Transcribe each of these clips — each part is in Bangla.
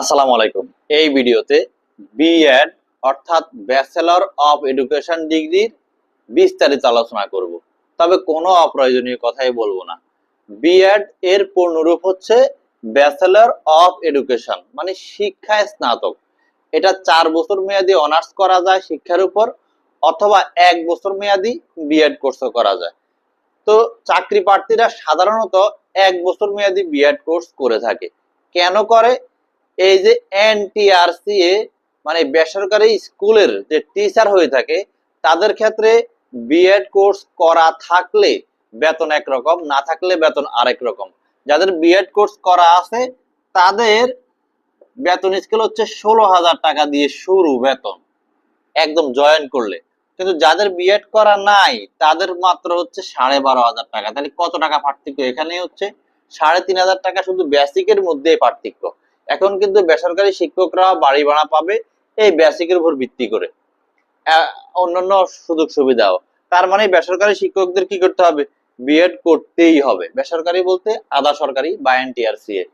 আসসালামু আলাইকুম। এই ভিডিওতে বিএড অর্থাৎ ব্যাচেলর অফ এডুকেশন ডিগ্রির বিস্তারিত আলোচনা করব। তবে কোনো অপ্রয়োজনীয় কথাই বলব না। বিএড এর পূর্ণরূপ হচ্ছে ব্যাচেলর অফ এডুকেশন মানে শিক্ষায় স্নাতক। এটা চার বছর মেয়াদি অনার্স করা যায় শিক্ষার উপর, অথবা এক বছর মেয়াদি বিএড কোর্সও করা যায়। তো চাকরি প্রার্থীরা সাধারণত এক বছর মেয়াদি বিএড কোর্স করে থাকে। কেন করে? এই যে এনটিআরসিএ মানে বেসরকারি স্কুলের যে টিচার হয়ে থাকে, তাদের ক্ষেত্রে বিএড কোর্স করা থাকলে বেতন একরকম, না থাকলে বেতন আরেক রকম। যাদের বিএড কোর্স করা আছে, তাদের বেতন স্কেল হচ্ছে ষোলো হাজার টাকা দিয়ে শুরু বেতন, একদম জয়েন করলে। কিন্তু যাদের বিএড করা নাই, তাদের মাত্র হচ্ছে সাড়ে বারো হাজার টাকা। তাহলে কত টাকা পার্থক্য? এখানে হচ্ছে সাড়ে তিন হাজার টাকা শুধু বেসিকের মধ্যেই পার্থক্য। এখন কিন্তু বেসরকারি শিক্ষকরা বাড়ি ভাড়া পাবে এই বেসিকের উপর ভিত্তি করে। অন্যান্য সুযোগ সুবিধাও। তার মানে বেসরকারি শিক্ষকদের কি করতে হবে? বিএড করতেই হবে। বেসরকারি বলতে আধা সরকারি বা এনটিআরসিএ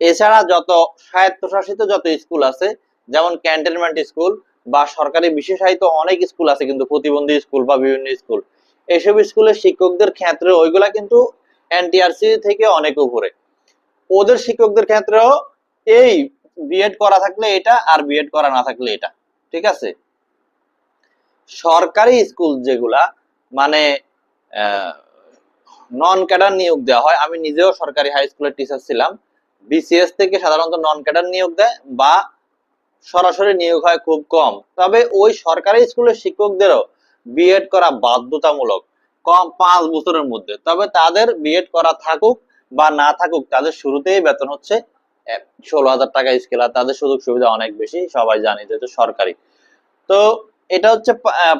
এছাড়া যত স্বায়ত্তশাসিত যত স্কুল আছে, যেমন ক্যান্টনমেন্ট স্কুল বা সরকারি বিশেষায়িত অনেক স্কুল আছে কিন্তু প্রতিবন্ধী স্কুল বা বিভিন্ন স্কুল। এইসব স্কুলের শিক্ষকদের ক্ষেত্রে ওইগুলা কিন্তু এনটিআরসি থেকে অনেক উপরে। ওদের শিক্ষকদের ক্ষেত্রেও এই বিএড করা থাকলে এটা আর বিএড করা না থাকলে এটা, ঠিক আছে? সরকারি স্কুল যেগুলা মানে নন ক্যাডার নিয়োগ দেওয়া হয়, আমি নিজেও সরকারি হাই স্কুলের টিচার ছিলাম বিসিএস থেকে সাধারণত নন ক্যাডার নিয়োগ দেয় বা সরাসরি নিয়োগ হয় খুব কম। তবে ওই সরকারি স্কুলের শিক্ষকদেরও বিএড করা বাধ্যতামূলক কম পাঁচ বছরের মধ্যে। তবে তাদের বিএড করা থাকুক বা না থাকুক, তাদের শুরুতেই বেতন হচ্ছে ষোলো হাজার টাকা স্কেল আর তাদের সুযোগ সুবিধা অনেক বেশি, সবাই জানি যেহেতু সরকারি। তো এটা হচ্ছে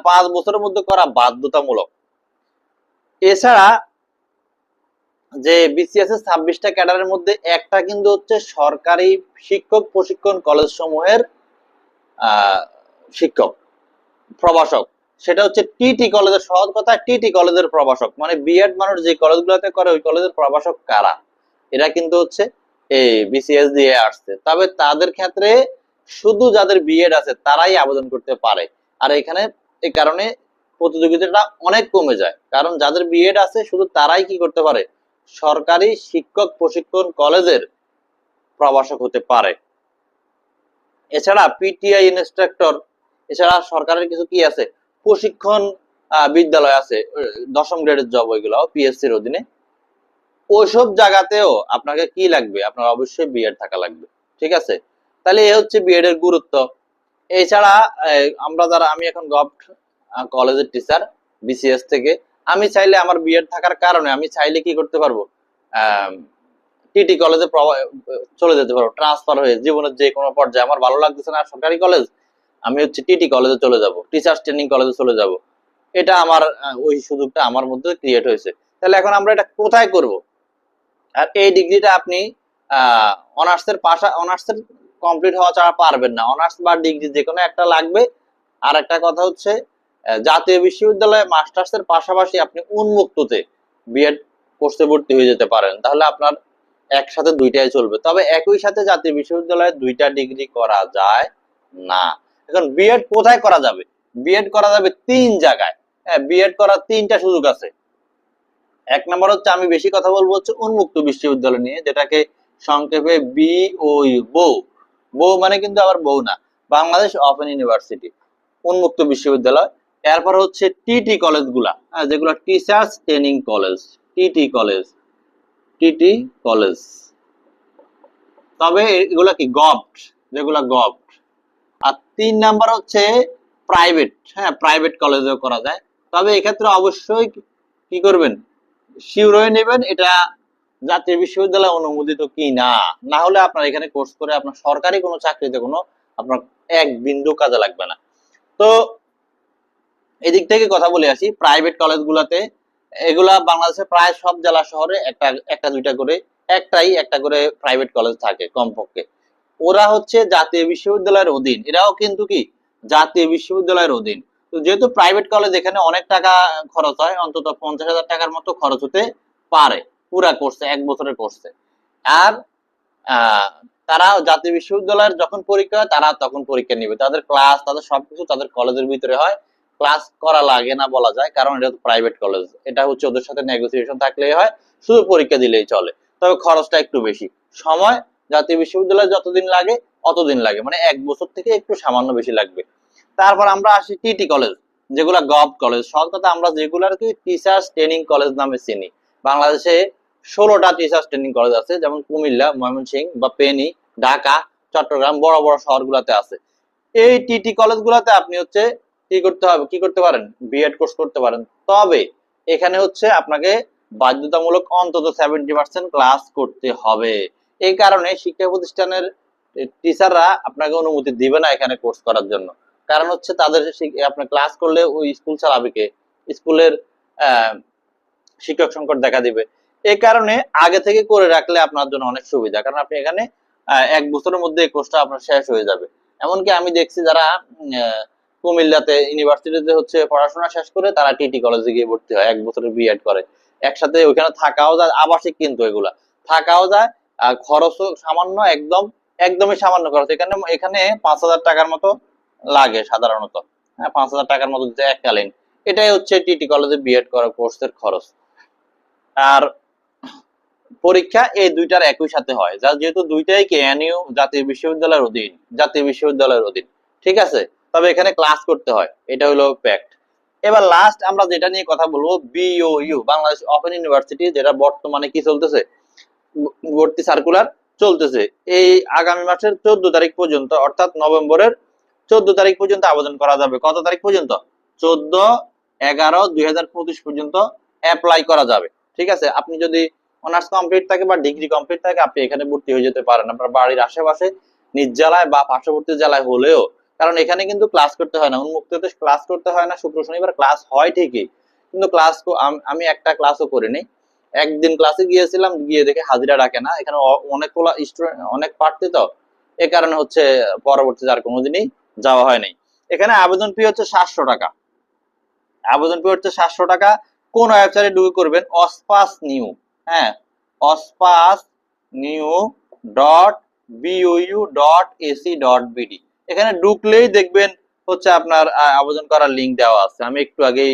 পাঁচ বছরের মধ্যে করা বাধ্যতামূলক। এছাড়া যে বিসিএস এর ছাব্বিশটা ক্যাডারের মধ্যে একটা কিন্তু হচ্ছে সরকারি শিক্ষক প্রশিক্ষণ কলেজ সমূহের শিক্ষক, প্রভাষক। সেটা হচ্ছে টিটি কলেজের, সহজ কথা টিটি কলেজের প্রভাষক। মানে বিএড মানুষ যে কলেজগুলোতে করে, ওই কলেজের প্রভাষক কারা? এরা কিন্তু হচ্ছে এই বিসিএস দিয়ে আসছে। তবে তাদের ক্ষেত্রে শুধু যাদের বিএড আছে, তারাই আবেদন করতে পারে। আর এখানে এই কারণে প্রতিযোগিতাটা অনেক কমে যায়। কারণ যাদের বিএড আছে, শুধু তারাই কি করতে পারে? সরকারি শিক্ষক প্রশিক্ষণ কলেজের প্রভাষক হতে পারে। এছাড়া পিটিআই ইনস্ট্রাক্টর এছাড়া সরকারের কিছু কি আছে? প্রশিক্ষণ বিদ্যালয় আছে, দশম গ্রেডের জব ওইগুলো পিএসসির অধীনে। ওইসব জায়গাতেও আপনাকে কি লাগবে? আপনার অবশ্যই বিএড থাকা লাগবে। ঠিক আছে? তাহলে এ হচ্ছে বিএড এর গুরুত্ব। এছাড়া আমরা যারা, আমি এখন গভ কলেজের টিচার বিসিএস থেকে, আমি চাইলে আমার বিএড থাকার কারণে আমি চাইলে কি করতে পারব? টিটি কলেজে চলে যেতে পারব। ট্রান্সফার হয়ে জীবনের যে কোনো পর্যায়ে আমার ভালো লাগতেছে না, সরকারি কলেজ আমি হচ্ছে টিটি কলেজে চলে যাব। টিচার্স ট্রেনিং কলেজে চলে যাব। এটা আমার ওই সুযোগটা আমার মধ্যে ক্রিয়েট হয়েছে। তাহলে এখন আমরা এটা কোথায় করব? আর এই ডিগ্রিটা আপনি অনার্সের পাশা, অনার্সের কমপ্লিট হওয়া ছাড়া পারবেন না। অনার্স বা ডিগ্রি যে কোনো একটা লাগবে। আর একটা কথা হচ্ছে জাতীয় বিশ্ববিদ্যালয়ে মাস্টার্সের পাশাপাশি আপনি উন্মুক্ততে বিএড কোর্সে ভর্তি হয়ে যেতে পারেন। তাহলে আপনার একসাথে দুইটাই চলবে। তবে একই সাথে জাতীয় বিশ্ববিদ্যালয়ে দুইটা ডিগ্রি করা যায় না। এখন বিএড কোথায় করা যাবে? বিএড করা যাবে তিন জায়গায়। হ্যাঁ বিএড করার তিনটা সুযোগ আছে। এক নম্বর হচ্ছে আমি বেশি কথা বলব হচ্ছে উন্মুক্ত বিশ্ববিদ্যালয় নিয়ে যেটাকে সংক্ষেপে বিওই বউ। বউ মানে কিন্তু আবার বউ না বাংলাদেশ ওপেন ইউনিভার্সিটি উন্মুক্ত বিশ্ববিদ্যালয়। এরপর হচ্ছে টিটি কলেজগুলা হ্যাঁ, যেগুলো teachers training college TT college TT college. TT college কি গভট যেগুলা গভট আর তিন নাম্বার হচ্ছে প্রাইভেট হ্যাঁ প্রাইভেট কলেজেও করা যায়। তবে এক্ষেত্রে অবশ্যই কি করবেন? শিওর নেবেন, এটা জাতীয় বিশ্ববিদ্যালয় অনুমোদিত কি না না হলে আপনার এখানে কোর্স করে আপনার সরকারি কোনো চাকরিতে কোনো আপনার এক বিন্দু কাজে লাগবে না। তো এদিক থেকে কথা বলে আসি প্রাইভেট কলেজগুলোতে এগুলা বাংলাদেশের প্রায় সব জেলা শহরে একটা একটা, দুইটা করে, একটাই একটা করে প্রাইভেট কলেজ থাকে কমপক্ষে। ওরা হচ্ছে জাতীয় বিশ্ববিদ্যালয়ের অধীন। এরাও কিন্তু কি? জাতীয় বিশ্ববিদ্যালয়ের অধীন। তো যেহেতু প্রাইভেট কলেজ এখানে অনেক টাকা খরচ হয়, অন্তত পঞ্চাশ হাজার টাকার মতো খরচ হতে পারে পুরা কোর্সে এক বছরের কোর্সে আর তারা জাতীয় বিশ্ববিদ্যালয়ের যখন পরীক্ষা হয়, তারা তখন পরীক্ষা নিবে। তাদের ক্লাস তাদের সবকিছু তাদের কলেজের ভিতরে হয়। ক্লাস করা লাগে না বলা যায়, কারণ এটা প্রাইভেট কলেজ এটা হচ্ছে ওদের সাথে নেগোসিয়েশন থাকলেই হয়, শুধু পরীক্ষা দিলেই চলে। তবে খরচটা একটু বেশি। সময় জাতীয় বিশ্ববিদ্যালয়ে যতদিন লাগে, অতদিন লাগে। মানে এক বছর থেকে একটু সামান্য বেশি লাগবে। তারপর আমরা আসি টিটি কলেজ যেগুলা গভ কলেজ সব কথা আমরা যেগুলো আর কি টিচার্স ট্রেনিং কলেজ নামে চিনি। বাংলাদেশে ষোলোটা টিচার্স ট্রেনিং কলেজ আছে, যেমন কুমিল্লা, ময়মনসিংহ বা পেনি, ঢাকা, চট্টগ্রাম, বড় বড় শহরগুলোতে আছে। এই টিটি কলেজগুলোতে আপনি হচ্ছে কি করতে হবে, কি করতে পারেন? বিএড কোর্স করতে পারেন। তবে এখানে হচ্ছে আপনাকে বাধ্যতামূলক অন্তত সেভেন্টি পার্সেন্ট ক্লাস করতে হবে। এই কারণে শিক্ষা প্রতিষ্ঠানের টিচাররা আপনাকে অনুমতি দিবে না এখানে কোর্স করার জন্য। কারণ হচ্ছে তাদের আপনার ক্লাস করলে ওই স্কুল চালাবে কে? স্কুলের শিক্ষক সংকট দেখা দিবে। এই কারণে আগে থেকে করে রাখলে আপনার জন্য অনেক সুবিধা। কারণ আপনি এখানে এক বছরের মধ্যে এই কোর্সটা আপনার শেষ হয়ে যাবে। এমনকি আমি দেখছি যারা কুমিল্লাতে ইউনিভার্সিটিতে হচ্ছে পড়াশোনা শেষ করে তারা টিটি কলেজে গিয়ে ভর্তি হয়, এক বছরের বিএড করে। একসাথে ওইখানে থাকাও যায়, আবাসিক কিন্তু এগুলা। থাকাও যায়, আর খরচও সামান্য, একদম, একদমই সামান্য খরচ। এখানে এখানে পাঁচ হাজার টাকার মতো লাগে সাধারণত। হ্যাঁ পাঁচ হাজার টাকার মতো দিতে এককালীন এটাই হচ্ছে টিটি কলেজে বিএড করা কোর্সের খরচ। আর পরীক্ষা এই দুইটার একই সাথে হয়। যা যেহেতু দুইটাই কেএনইউ জাতীয় বিশ্ববিদ্যালয়ের অধীন, জাতীয় বিশ্ববিদ্যালয়ের অধীন। ঠিক আছে? তবে এখানে ক্লাস করতে হয়। এটা হলো ফ্যাক্ট এবার লাস্ট আমরা যেটা নিয়ে কথা বলব বিওইউ বাংলাদেশ ওপেন ইউনিভার্সিটি যেটা বর্তমানে কি চলতেছে? ভর্তি সার্কুলার চলতেছে। এই আগামী মাসের চোদ্দ তারিখ পর্যন্ত, অর্থাৎ নভেম্বরের চোদ্দ তারিখ পর্যন্ত আবেদন করা যাবে। কত তারিখ পর্যন্ত? চোদ্দ এগারো দুই পর্যন্ত অ্যাপ্লাই করা যাবে। ঠিক আছে? আপনি যদি অনার্স কমপ্লিট থাকে বা ডিগ্রি কমপ্লিট থাকে, আপনি এখানে ভর্তি হয়ে যেতে পারেন। আপনার বাড়ির আশেপাশে, নিজ জেলায় বা পার্শ্ববর্তী জেলায় হলেও, কারণ এখানে কিন্তু ক্লাস করতে হয় না। উন্মুক্ততে ক্লাস করতে হয় না, শুক্র, শনিবার ক্লাস হয় ঠিকই। কিন্তু ক্লাস আমি একটা ক্লাসও করিনি। একদিন ক্লাসে গিয়েছিলাম, গিয়ে দেখে হাজিরা ডাকে না। এখানে অনেকগুলো স্টুডেন্ট অনেক প্রার্থী তো। এ কারণে হচ্ছে পরবর্তীতে আর কোনোদিনই যাওয়া হয়নি এখানে আবেদন ফি হচ্ছে সাতশো টাকা। আবেদন ফি হচ্ছে সাতশো টাকা। কোন ওয়েবসাইটে ঢুকে করবেন? অসপাস নিউ হ্যাঁ অসপাস new dot BU dot AC dot BD এখানে ঢুকলেই দেখবেন হচ্ছে আপনার আবেদন করার লিঙ্ক দেওয়া আছে। আমি একটু আগেই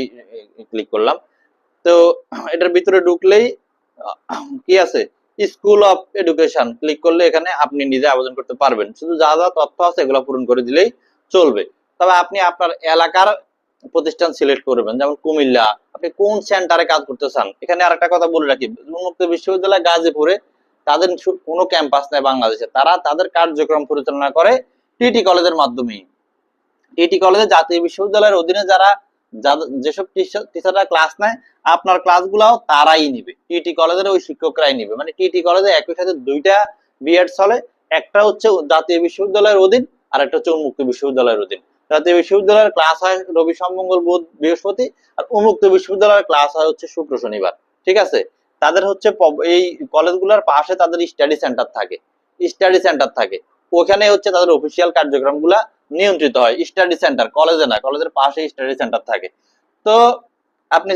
ক্লিক করলাম। তো এটার ভিতরে ঢুকলেই, কি আছে? স্কুল অফ এডুকেশন ক্লিক করলে এখানে আপনি নিজে আবেদন করতে পারবেন। শুধু যা যা তথ্য আছে এগুলো পূরণ করে দিলেই চলবে। তবে আপনি আপনার এলাকার প্রতিষ্ঠান সিলেক্ট করবেন, যেমন কুমিল্লা। আপনি কোন সেন্টারে কাজ করতে চান? এখানে আরেকটা কথা বলে রাখি, উন্মুক্ত বিশ্ববিদ্যালয় গাজীপুরে তাদের কোনো ক্যাম্পাস নেই বাংলাদেশে। তারা তাদের কার্যক্রম পরিচালনা করে টিটি কলেজের মাধ্যমেই। টিটি কলেজে জাতীয় বিশ্ববিদ্যালয়ের অধীনে যারা যেসব টিচাররা ক্লাস নেয়, আপনার ক্লাসগুলাও তারাই নিবে। টিটি কলেজের ওই শিক্ষকরাই নিবে। মানে টিটি কলেজে একই সাথে দুইটা বিএড চলে, একটা হচ্ছে জাতীয় বিশ্ববিদ্যালয়ের অধীন আর একটা হচ্ছে উন্মুক্ত বিশ্ববিদ্যালয়ের অধীন। জাতীয় বিশ্ববিদ্যালয়ের ক্লাস হয় রবি সোম মঙ্গল বুধ বৃহস্পতি, আর উন্মুক্ত বিশ্ববিদ্যালয়ের ক্লাস হয় হচ্ছে শুক্র শনিবার, ঠিক আছে? তাদের হচ্ছে এই কলেজগুলোর পাশে তাদের স্টাডি সেন্টার থাকে স্টাডি সেন্টার থাকে। ওখানে হচ্ছে তাদের অফিসিয়াল কার্যক্রমগুলা নিয়ন্ত্রিত হয় স্টাডি সেন্টার কলেজে না কলেজের পাশে স্টাডি সেন্টার থাকে। তো আপনি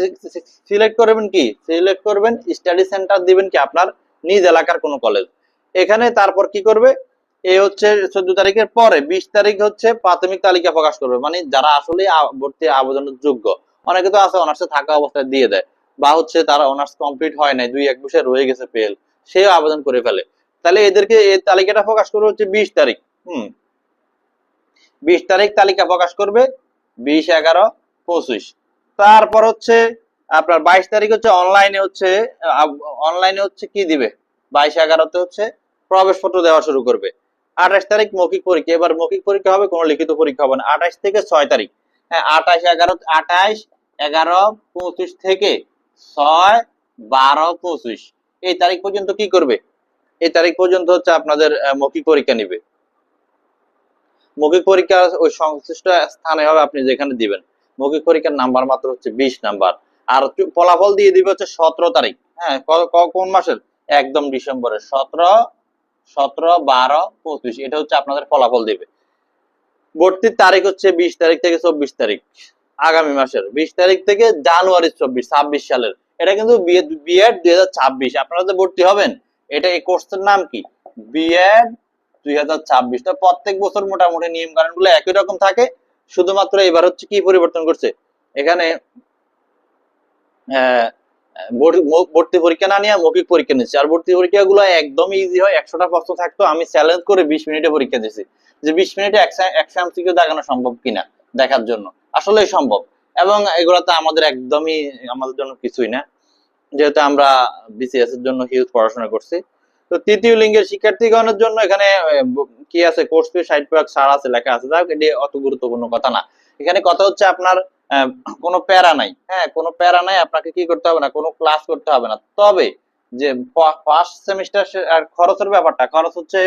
সিলেক্ট করবেন কি? সিলেক্ট করবেন স্টাডি সেন্টার দিবেন কি আপনার নিজ এলাকার কোনো কলেজ এখানে তারপর কি করবে? এই হচ্ছে চোদ্দ তারিখের পরে বিশ তারিখ হচ্ছে প্রাথমিক তালিকা প্রকাশ করবে। মানে যারা আসলে ভর্তি আবেদনের যোগ্য, অনেকে তো আছে অনার্সে থাকা অবস্থায় দিয়ে দেয়, বা হচ্ছে তারা অনার্স কমপ্লিট হয় নাই, দুই এক বছর রয়ে গেছে ফেল সেও আবেদন করে ফেলে। তাহলে এদেরকে এই তালিকাটা প্রকাশ করবে হচ্ছে বিশ তারিখ, হুম। বিশ তারিখ তালিকা প্রকাশ করবে বিশ এগারো পঁচিশ। তারপর হচ্ছে আপনার বাইশ তারিখ হচ্ছে অনলাইনে হচ্ছে অনলাইনে হচ্ছে কি দিবে? বাইশ এগারোতে হচ্ছে প্রবেশপত্র দেওয়া শুরু করবে। আঠাশ তারিখ মৌখিক পরীক্ষা। এবার মৌখিক পরীক্ষা হবে, কোনো লিখিত পরীক্ষা হবে না। আঠাশ থেকে ছয় তারিখ। হ্যাঁ আঠাশ, এগারো আঠাশ, এগারো, পঁচিশ থেকে ছয়, বারো, পঁচিশ। এই তারিখ পর্যন্ত কি করবে? এই তারিখ পর্যন্ত হচ্ছে আপনাদের মৌখিক পরীক্ষা নিবে। মৌখিক পরীক্ষা ওই সংশ্লিষ্ট স্থানে হবে, আপনি যেখানে দিবেন। মৌখিক পরীক্ষার নাম্বার মাত্র হচ্ছে বিশ নাম্বার। আর ফলাফল দিয়ে দিবে হচ্ছে সতেরো তারিখ। হ্যাঁ কোন মাসের? একদম ডিসেম্বরের। সতেরো সতেরো বারো পঁচিশ। এটা হচ্ছে আপনাদের ফলাফল দিবে। ভর্তির তারিখ হচ্ছে বিশ তারিখ থেকে চব্বিশ তারিখ আগামী মাসের। বিশ তারিখ থেকে জানুয়ারি চব্বিশ ছাব্বিশ সালের। এটা কিন্তু বিএড দুই হাজার ছাব্বিশ। আপনারা যে ভর্তি হবেন এটা এই কোর্সের নাম কি? বিএড দুই হাজার ছাব্বিশ। তো প্রত্যেক বছর মোটামুটি নিয়ম কানুনগুলো একই রকম থাকে। শুধুমাত্র এবার হচ্ছে কি পরিবর্তন করছে? এখানে আহ, ভর্তি- পরীক্ষা না নিয়ে মৌখিক পরীক্ষা নিচ্ছে আর ভর্তি পরীক্ষা গুলো একদম ইজি হয় একশোটা প্রশ্ন থাকতো আমি চ্যালেঞ্জ করে বিশ মিনিটে পরীক্ষা দিয়েছি যে বিশ মিনিটে একশো এমসিকিউ দেখানো সম্ভব কিনা দেখার জন্য আসলেই সম্ভব এবং এগুলোতে আমাদের একদমই আমাদের জন্য কিছুই না যেহেতু আমরা বিসিএস এর জন্য হিউজ পড়াশোনা করছি তো তৃতীয় লিঙ্গের শিক্ষার্থীগণের জন্য এখানে কি আছে কোর্স ফি ষাট প্রয়োগ সার আছে লেখা আছে যাক এটি অত গুরুত্বপূর্ণ কথা না এখানে কথা হচ্ছে আপনার কোনো প্যারা নাই। হ্যাঁ কোনো প্যারা নাই, আপনাকে কি করতে হবে না, কোনো ক্লাস করতে হবে না। তবে যে ফার্স্ট সেমিস্টার আর খরচের ব্যাপারটা, খরচ হচ্ছে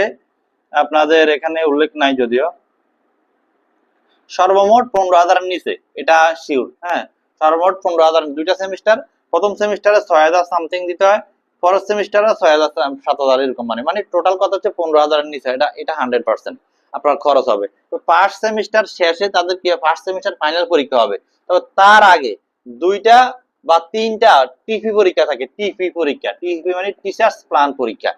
আপনাদের এখানে উল্লেখ নাই যদিও। সর্বমোট পনেরো হাজারের নিচে, এটা শিওর হ্যাঁ। সর্বমোট পনেরো হাজার, দুইটা সেমিস্টার প্রথম সেমিস্টারে ছয় হাজার সামথিং দিতে হয় ফরেস্ট সেমিস্টারে ছয় হাজার সাত হাজার এরকম মানে মানে টোটাল কথা হচ্ছে পনেরো হাজারের নিচে, এটা এটা হান্ড্রেড পার্সেন্ট আপনার খরচ হবে। তো ফার্স্ট সেমিস্টার শেষে তাদের কি ফার্স্ট সেমিস্টার ফাইনাল পরীক্ষা হবে। তবে তার আগে দুইটা বা তিনটা টিফি পরীক্ষা থাকে। টিফি পরীক্ষা। টিফি মানে টিচার্স প্ল্যান পরীক্ষা।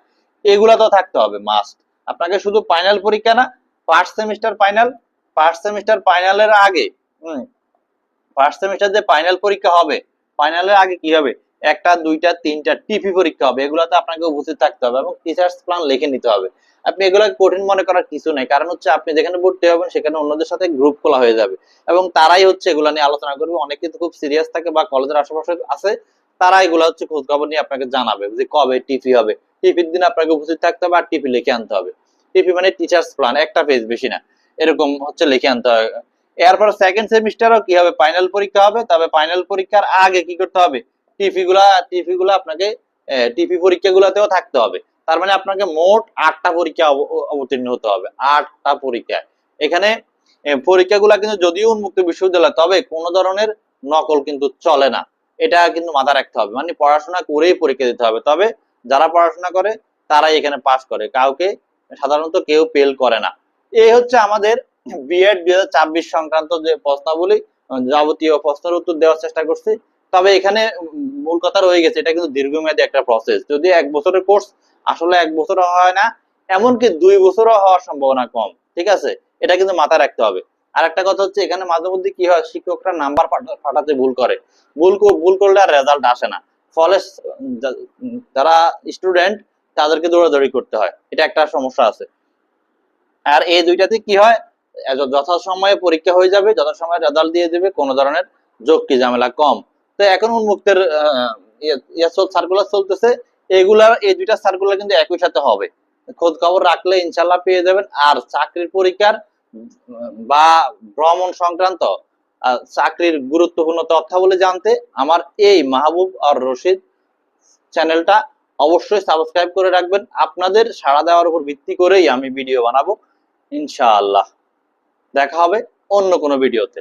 এগুলা তো থাকতে হবে মাস্ট আপনাকে শুধু ফাইনাল পরীক্ষা না first semester final first semester ফাইনালের আগে, হুম ফার্স্ট সেমিস্টার যে ফাইনাল পরীক্ষা হবে ফাইনালের আগে কি হবে? একটা, দুইটা, তিনটা টিপি পরীক্ষা হবে, এগুলাতে আপনাকে উপস্থিত থাকতে হবে এবং টিচার্স প্ল্যান লিখে নিতে হবে। আপনি এগুলো কঠিন মনে করার কিছু নেই, কারণ হচ্ছে আপনি যেখানে ভর্তি হবেন সেখানে অন্যদের সাথে গ্রুপ খোলা হয়ে যাবে এবং তারাই হচ্ছে এগুলো নিয়ে আলোচনা করবে। অনেকে তো খুব সিরিয়াস থাকে বা কলেজের আশেপাশে আছে, তারা এগুলো হচ্ছে খোঁজ খবর নিয়ে আপনাকে জানাবে যে কবে টিপি হবে। টিপির দিন আপনাকে উপস্থিত থাকতে হবে আর টিপি লিখে আনতে হবে। টিপি মানে টিচার্স প্ল্যান একটা পেজ বেশি না, এরকম হচ্ছে লিখে আনতে হবে। এরপর সেকেন্ড সেমিস্টারও কি হবে ফাইনাল পরীক্ষা হবে, তবে ফাইনাল পরীক্ষার আগে কি করতে হবে? টিপি গুলা টিপি গুলা আপনাকে টিপি পরীক্ষা গুলাতেও থাকতে হবে। তার মানে আপনাকে মোট আটটা পরীক্ষা অবতীর্ণ হতে হবে, আটটা পরীক্ষা। এখানে পরীক্ষাগুলা কিন্তু যদিও উন্মুক্ত বিশ্ববিদ্যালয়, তবে কোন ধরনের নকল কিন্তু চলে না। এটা কিন্তু মাথা রাখতে হবে। মানে পড়াশোনা করেই পরীক্ষা দিতে হবে। তবে যারা পড়াশোনা করে, তারাই এখানে পাশ করে। কাউকে সাধারণত কেউ পেল করে না। এই হচ্ছে আমাদের বিএড দুই হাজার ছাব্বিশ সংক্রান্ত যে প্রশ্নাবলী, যাবতীয় প্রশ্নের উত্তর দেওয়ার চেষ্টা করছি। তবে এখানে মূল কথা রয়ে গেছে, এটা কিন্তু দীর্ঘমেয়াদী একটা প্রসেস যদি এক বছরের কোর্স আসলে এক বছরও হয় না, এমনকি দুই বছরও হওয়ার সম্ভাবনা কম, ঠিক আছে? এটা কিন্তু মাথায় রাখতে হবে। আর একটা কথা হচ্ছে, এখানে মাঝে মধ্যে কি হয়, শিক্ষকরা নাম্বার ফাটাতে ভুল করে। ভুল ভুল করলে আর রেজাল্ট আসে না। ফলে যারা স্টুডেন্ট তাদেরকে দৌড়াদৌড়ি করতে হয়। এটা একটা সমস্যা আছে। আর এই দুইটাতে কি হয় যথাসময়ে পরীক্ষা হয়ে যাবে, যথাসময়ে রেজাল্ট দিয়ে দেবে, কোনো ধরনের ঝক্কি ঝামেলা কম। তো এখন উন্মুক্তের সার্কুলার চলতেছে। এগুলার এই দুইটা সার্কুলার কিন্তু একই সাথে হবে। খোঁজ খবর রাখলে ইনশাল্লাহ পেয়ে যাবেন। আর চাকরির পরীক্ষার বা ভ্রমণ সংক্রান্ত চাকরির গুরুত্বপূর্ণ তথ্যাবলী জানতে আমার এই মাহবুব আর রশিদ চ্যানেলটা অবশ্যই সাবস্ক্রাইব করে রাখবেন। আপনাদের সাড়া দেওয়ার উপর ভিত্তি করেই আমি ভিডিও বানাবো। ইনশাআল্লাহ। দেখা হবে অন্য কোনো ভিডিওতে।